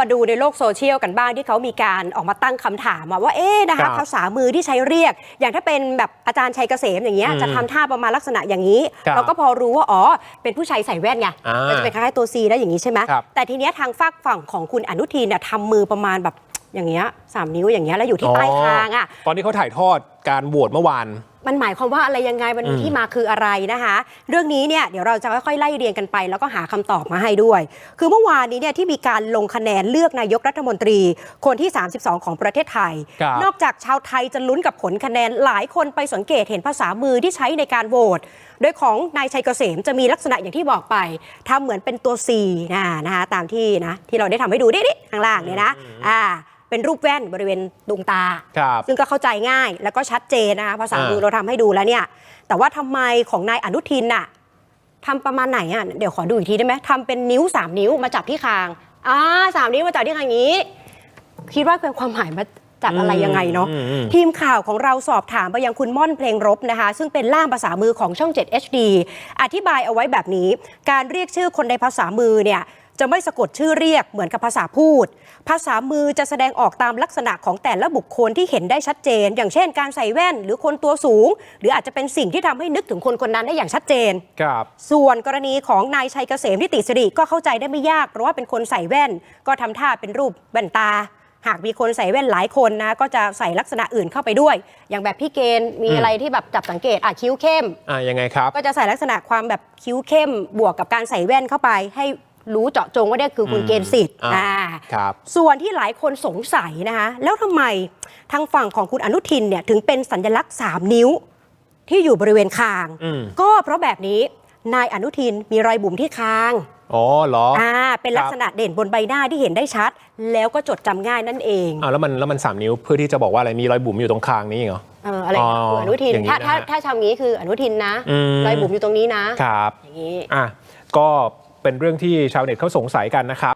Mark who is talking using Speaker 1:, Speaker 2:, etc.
Speaker 1: มาดูในโลกโซเชียลกันบ้างที่เขามีการออกมาตั้งคำถามมาว่าเอ๊ะนะ
Speaker 2: ครั
Speaker 1: คะ
Speaker 2: บ
Speaker 1: ภาษามือที่ใช้เรียก อย่างถ้าเป็นแบบอาจารย์ชัยเกษมอย่างเงี้ย
Speaker 2: อืม
Speaker 1: จะทำท่าประมาณลักษณะอย่างนี้
Speaker 2: ครับ
Speaker 1: เราก็พอรู้ว่าอ๋อเป็นผู้ชายใส่แว่นไง
Speaker 2: อ่า
Speaker 1: ก็จะเป็นคล้ายๆตัวซีแล้วอย่างนี้ใช่ไหม
Speaker 2: ครับ
Speaker 1: แต่ทีเนี้ยทางฝากฝั่งของคุณอนุทินเนี่ยทำมือประมาณแบบอย่างเงี้ยสามนิ้วอย่างเงี้ยแล้วอยู่ที่ใต้คางอะ
Speaker 2: ตอนที่เขาถ่ายทอด การโหวตเมื่อวาน
Speaker 1: มันหมายความว่าอะไรยังไงมันมี
Speaker 2: อืม
Speaker 1: ที่มาคืออะไรนะคะ เรื่องนี้เนี่ยเดี๋ยวเราจะค่อยๆไล่เรียงกันไป แล้วก็หาคำตอบมาให้ด้วย คือเมื่อวานนี้เนี่ยที่มีการลงคะแนนเลือกนายกรัฐมนตรี คนที่ 32 ของประเทศไทย
Speaker 2: ครับ
Speaker 1: นอกจากชาวไทยจะลุ้นกับผลคะแนนหลายคนไปสังเกตเห็นภาษามือที่ใช้ในการโหวตโดยของนายชัยเกษมจะมีลักษณะอย่างที่บอกไปทำเหมือนเป็นตัว C นะนะคะตามที่นะที่เราได้ทำให้ดูดิดิข้างล่างเนี่ยนะอ่าเป็นรูปแว่นบริเวณดวงตา
Speaker 2: ครับ
Speaker 1: ซึ่งก็เข้าใจง่ายแล้วก็ชัดเจนนะคะภาษา
Speaker 2: อ่า
Speaker 1: มือเราทำให้ดูแล้วเนี่ย แต่ว่าทำไมของนายอนุทินน่ะทำประมาณไหนอะเดี๋ยวขอดูอีกทีได้ไหมทำเป็นนิ้วสามนิ้วมาจับที่คางอ่าสามนิ้วมาจับที่คางอย่างนี้ คิดว่าเป็นความหมายมาจากอะไรยังไงเนาะ
Speaker 2: อืมอืม
Speaker 1: ทีมข่าวของเราสอบถามไปยังคุณม่อนเพลงรบนะคะ ซึ่งเป็นล่ามภาษามือของช่อง 7 HD อธิบายเอาไว้แบบนี้ การเรียกชื่อคนในภาษามือเนี่ย จะไม่สะกดชื่อเรียกเหมือนกับภาษาพูด ภาษามือจะแสดงออกตามลักษณะของแต่ละบุคคลที่เห็นได้ชัดเจน อย่างเช่น การใส่แว่นหรือคนตัวสูง หรืออาจจะเป็นสิ่งที่ทำให้นึกถึงคนคนนั้นได้อย่างชัดเจน
Speaker 2: ครับ
Speaker 1: ส่วนกรณีของนายชัยเกษมนิติสิริก็เข้าใจได้ไม่ยากเพราะว่าเป็นคนใส่แว่น ก็ทำท่าเป็นรูปแว่นตาหากมีคนใส่แว่นหลายคนนะ ก็จะใส่ลักษณะอื่นเข้าไปด้วย อย่างแบบพี่เกณฑ์มี
Speaker 2: อืม
Speaker 1: อะไรที่แบบจับสังเกตอะคิ้วเข้ม
Speaker 2: อ่ายังไงครับ
Speaker 1: ก็จะใส่ลักษณะความแบบคิ้วเข้ม บวกกับการใส่แว่นเข้าไป ให้ รู้เจาะจงว่าเนี่ยคือคุณ
Speaker 2: อืม
Speaker 1: เกณฑ์สิทธิ์
Speaker 2: อ่า
Speaker 1: อ่า
Speaker 2: ครับ
Speaker 1: ส่วนที่หลายคนสงสัยนะคะแล้วทำไมทางฝั่งของคุณอนุทินเนี่ยถึงเป็นสัญลักษณ์ 3 นิ้วที่อยู่บริเวณคาง
Speaker 2: อืม
Speaker 1: ก็เพราะแบบนี้นายอนุทินมีรอยบุ๋มที่คาง
Speaker 2: อ๋อเหรอ
Speaker 1: อ่า เป็นลักษณะเด่นบนใบหน้าที่เห็นได้ชัด แล้วก็จดจำง่ายนั่นเอง
Speaker 2: อ่าแล้วมันแล้วมันสามนิ้วเพื่อที่จะบอกว่าอะไรมีรอยบุ๋มอยู่ตรงคางนี้เหรอ
Speaker 1: เอออะไร
Speaker 2: อ๋อ
Speaker 1: คืออนุทิน
Speaker 2: อย่างนี้
Speaker 1: ถ้าถ้า
Speaker 2: นะฮะ
Speaker 1: ถ้าทำงี้คืออนุทินนะ
Speaker 2: อืม
Speaker 1: รอยบุ๋มอยู่ตรงนี้นะ ครับ อย่างนี้
Speaker 2: อะก็ เป็นเรื่องที่ชาวเน็ตเขาสงสัยกันนะครับ